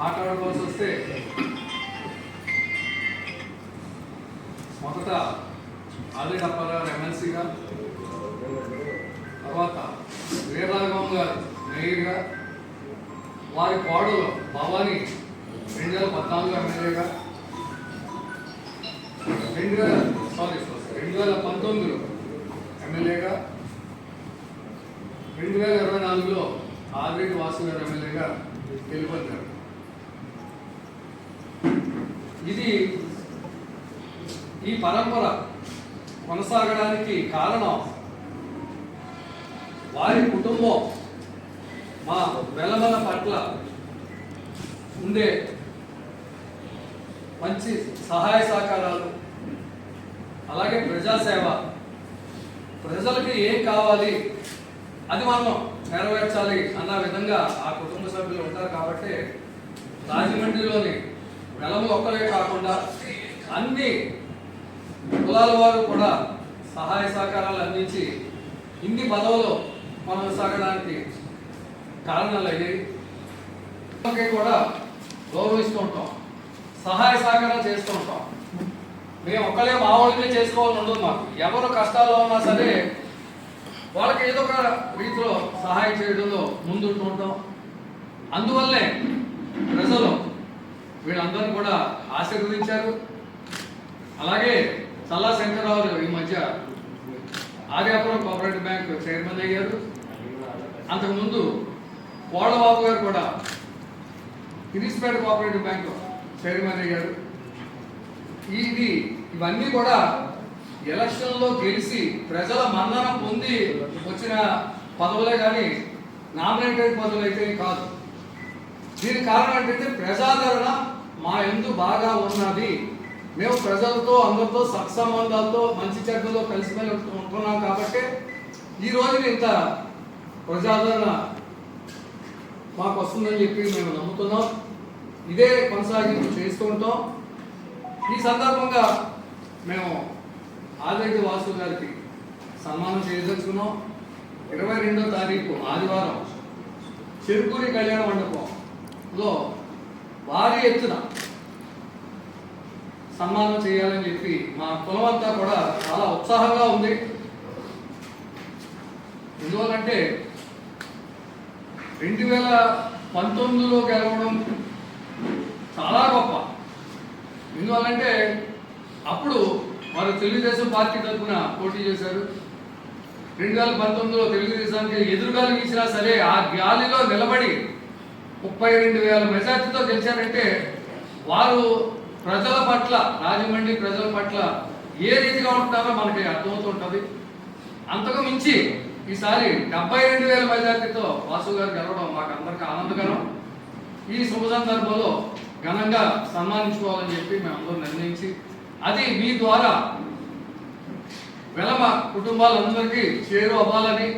మాట్లాడుకోవాల్సి వస్తే మొదట ఆల్రెడీ అప్పారావు ఎమ్మెల్సీగా తర్వాత వీరరాఘవం గారు మేయర్గా వారి కోడలు భవానీ రెండు వేల పద్నాలుగు ఎమ్మెల్యేగా రెండు వేల సారీ రెండు వేల పంతొమ్మిదిలో ఎమ్మెల్యేగా రెండు వేల ఇరవై నాలుగులో ఆదిరెడ్డి వాసు గారు ఎమ్మెల్యేగా గెలుపొందారు. ఇది ఈ పరంపర కొనసాగడానికి కారణం వారి కుటుంబం మా వెలమల పట్ల ఉండే మంచి సహాయ సహకారాలు అలాగే ప్రజాసేవ. ప్రజలకి ఏం కావాలి అది మనం నెరవేర్చాలి అన్న విధంగా ఆ కుటుంబ సభ్యులు ఉంటారు కాబట్టి రాజమండ్రిలోని వెలము ఒక్కలే కాకుండా అన్ని కులాల వారు కూడా సహాయ సహకారాలు అందించి ఇన్ని పదవులు కొనసాగడానికి కారణాలు అయ్యాయి కూడా గౌరవిస్తూ ఉంటాం సహాయ సహకారం చేస్తూ ఉంటాం మేము ఒక్కలే మా వాళ్ళకే చేసుకోవాలని ఉండదు మాకు. ఎవరు కష్టాల్లో ఉన్నా సరే వాళ్ళకి ఏదో ఒక రీతిలో సహాయం చేయడంలో ముందుంటూ ఉంటాం అందువల్లే ప్రజలు వీళ్ళందరూ కూడా ఆశీర్వదించారు అలాగే చల్లా శంకరరావు ఈ మధ్య ఆర్యాపురం కోఆపరేటివ్ బ్యాంక్ చైర్మన్ అయ్యారు. అంతకుముందు కోళ్ళబాబు గారు కూడా కిరీస్పేట కోఆపరేటివ్ బ్యాంక్ చైర్మన్ అయ్యారు. ఇది ఇవన్నీ కూడా ఎలక్షన్లో గెలిచి ప్రజల మన్నన పొంది వచ్చిన పదవులే కానీ నామినేటెడ్ పదవులు అయితే కాదు. దీనికి కారణం ఏంటంటే ప్రజాదరణ మా ఎందు బాగా ఉన్నది. మేము ప్రజలతో అందరితో సత్సంబంధాలతో మంచి చెడ్డలో కలిసిమెలిసి ఉంటున్నాం కాబట్టి ఈ రోజున ఇంత ప్రజాదరణ మాకు వస్తుందని చెప్పి మేము నమ్ముతున్నాం. ఇదే కొనసాగింపు చేస్తూ ఉంటాం. ఈ సందర్భంగా మేము ఆదిరెడ్డి వాసు గారికి సన్మానం చేయదలుచుకున్నాం. ఇరవై రెండో తారీఖు ఆదివారం చెరుకూరి కళ్యాణ మండపం. లో భారీ ఎత్తున సన్మానం చేయాలని చెప్పి మా కులం అంతా కూడా చాలా ఉత్సాహంగా ఉంది. ఎందువల్లంటే రెండు వేల పంతొమ్మిదిలో గెలవడం చాలా గొప్ప. ఎందువల్లంటే అప్పుడు వారు తెలుగుదేశం పార్టీ తరఫున పోటీ చేశారు. రెండు వేల పంతొమ్మిదిలో తెలుగుదేశానికి ఎదురుగాలు ఇచ్చినా సరే ఆ గాలిలో నిలబడి ముప్పై రెండు వేల మెజార్టీతో గెలిచారంటే వారు ప్రజల పట్ల రాజమండ్రి ప్రజల పట్ల ఏ రీతిగా ఉంటున్నారో మనకి అర్థమవుతుంటుంది. అంతకు మించి ఈసారి డెబ్బై రెండు వేల మెజార్టీతో వాసు గారు గెలవడం మాకు అందరికీ ఆనందకరం. ఈ శుభ సందర్భంలో ఘనంగా సన్మానించుకోవాలని చెప్పి మేము నిర్ణయించి అది మీ ద్వారా వెలమ కుటుంబాలందరికీ చేరు అవ్వాలని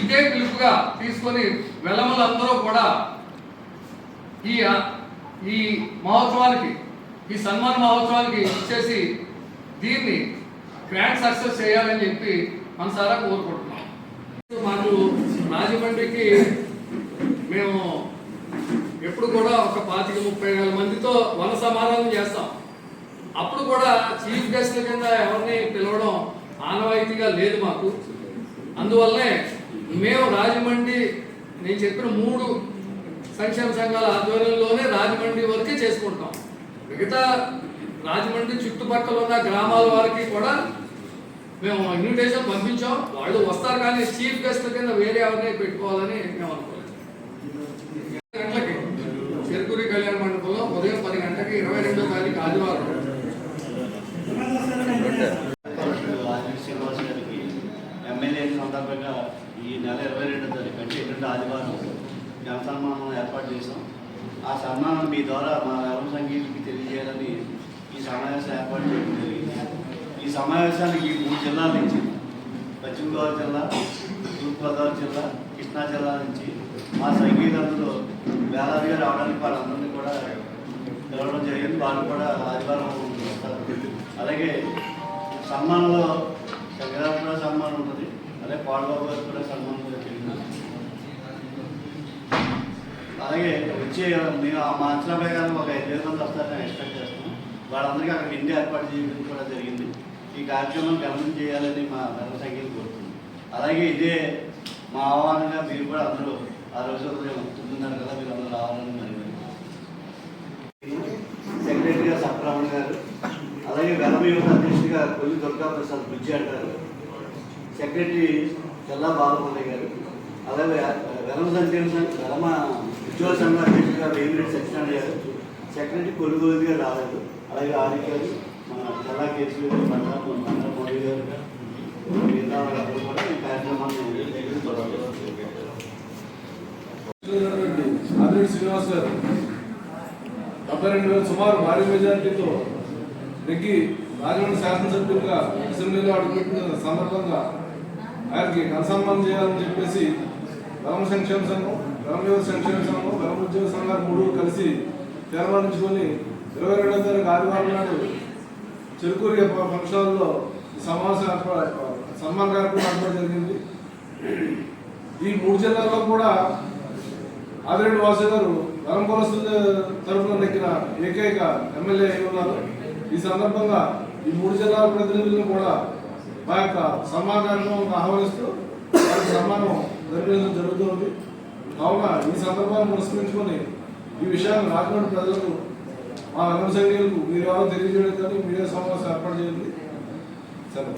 ఇదే పిలుపుగా తీసుకొని వెలమలందరూ కూడా ఈ ఈ మహోత్సవానికి ఈ సన్మాన మహోత్సవానికి ఇచ్చేసి దీన్ని గ్రాండ్ సక్సెస్ చేయాలని చెప్పి మనసారా కోరుకుంటున్నాం. మాకు రాజమండ్రికి మేము ఎప్పుడు కూడా ఒక పాతిక ముప్పై వేల మందితో వన సమాధానం చేస్తాం. అప్పుడు కూడా చీఫ్ గెస్ట్ల కింద ఎవరిని పిలవడం ఆనవాయితీగా లేదు మాకు. అందువల్లనే మేము రాజమండ్రి నేను చెప్పిన మూడు సంక్షేమ సంఘాల ఆధ్వర్యంలోనే రాజమండ్రి వరకే చేసుకుంటాం. మిగతా రాజమండ్రి చుట్టుపక్కల ఉన్న గ్రామాల వారికి కూడా మేము ఇన్విటేషన్ పంపించాం. వాళ్ళు వస్తారు కానీ చీఫ్ గెస్ట్ కింద వేరే ఎవరిని పెట్టుకోవాలని మేము అనుకోలేదు. గంటలకి చెరుకూరి కళ్యాణ మండపంలో ఉదయం పది గంటలకి ఇరవై రెండో తారీఖు ఆదివారం. ఎమ్మెల్యే సందర్భంగా ఈ నెల ఇరవై రెండో తారీఖు అంటే ఎల్లుండి ఆదివారం జన సన్మానం ఏర్పాటు చేశాం. ఆ సన్మానం మీ ద్వారా మా వ్యవసాయ సంగీతికి తెలియజేయాలని ఈ సమావేశం ఏర్పాటు చేయడం జరిగింది. ఈ సమావేశానికి మూడు జిల్లాల నుంచి పశ్చిమ గోదావరి జిల్లా తూర్పుగోదావరి జిల్లా కృష్ణా జిల్లా నుంచి మా సంగీతంలో వేలాదిగా రావడానికి వాళ్ళందరినీ కూడా పిలవడం జరిగింది. వాళ్ళు కూడా ఆదివారం వస్తారు. అలాగే సన్మానంలో శంకరావు కూడా సన్మానం ఉంటుంది. అదే పాడబాబు గారు కూడా సన్మానం జరిగింది అలాగే వచ్చే మేము మా అంచనా ప్రకారం ఒక ఐదు వేల మంది వస్తారని ఎక్స్పెక్ట్ చేస్తున్నాం. వాళ్ళందరికీ అక్కడ ఇండి ఏర్పాటు చేయడం కూడా జరిగింది. ఈ కార్యక్రమం గమనం చేయాలని మా ధర్మ సంఖ్యలు కోరుతుంది. అలాగే ఇదే మా ఆహ్వానంగా మీరు కూడా అందరూ ఆ రోజు ఉదయం తొమ్మిదిన్నర కదా మీరు అందరూ రావాలని మరి సెక్రటరీగా సప్రమణ గారు అలాగే వెలమ యువత అధ్యక్షుడిగా కొల్లి దుర్గా ప్రసాద్ బుజ్జి అంటారు. సెక్రటరీ చల్లా బాలమల్లయ్య గారు అలాగే వెలమ సంక్షేమ సంఘ వెలమ ఉద్యోగ సంఘ అధ్యక్షుడిగా వేమిరెడ్డి సత్యనారాయణ గారు. సెక్రటరీ కొలుగోలు గారు రాలేదు. అలాగే ఆర్య గారు మన చల్లా కేసులు గారు మండల మండల మోడీ గారు. మిగతా వాళ్ళందరూ కూడా ఈ కార్యక్రమాన్ని శ్రీనివాస్ గారు డెబ్బై రెండు వేల సుమారు భారీ మెజారిటీతో నెగ్గి రాజమండ్రి శాసనసభ్యులుగా అసెంబ్లీలో అడుగుతున్న సందర్భంగా ఆయనకి కన్సన్మానం చేయాలని చెప్పేసి గ్రామ సంక్షేమ సంఘం గ్రామ సంక్షేమ సంఘం గ్రామ ఉద్యోగ సంఘాలు మూడు కలిసి తీర్మానించుకొని ఇరవై రెండో తారీఖు ఆదివారం నాడు చెరుకూరి ఫంక్షన్ హాల్లో సమావేశం ఏర్పా- కార్యక్రమం ఏర్పాటు జరిగింది. ఈ మూడు జిల్లాల్లో కూడా ఆదిరెడ్డి వాసు గారు వరంకొలస్తుల తరఫున నెక్కిన ఏకైక ఎమ్మెల్యే అయి ఉన్నారు. ఈ సందర్భంగా ఈ మూడు జిల్లాల ప్రతినిధులను కూడా మా యొక్క సన్మాన ఆహ్వానిస్తూ వారికి సన్మానం జరిపించడం జరుగుతుంది. కావున ఈ సందర్భాన్ని పురస్కరించుకొని ఈ విషయాన్ని రాకుండా ప్రజలకు మా వెనక సంఖ్యలకు మీరు ఎవరో తెలియజేయడం కానీ మీడియా సమావేశం ఏర్పాటు చేయండి. సరే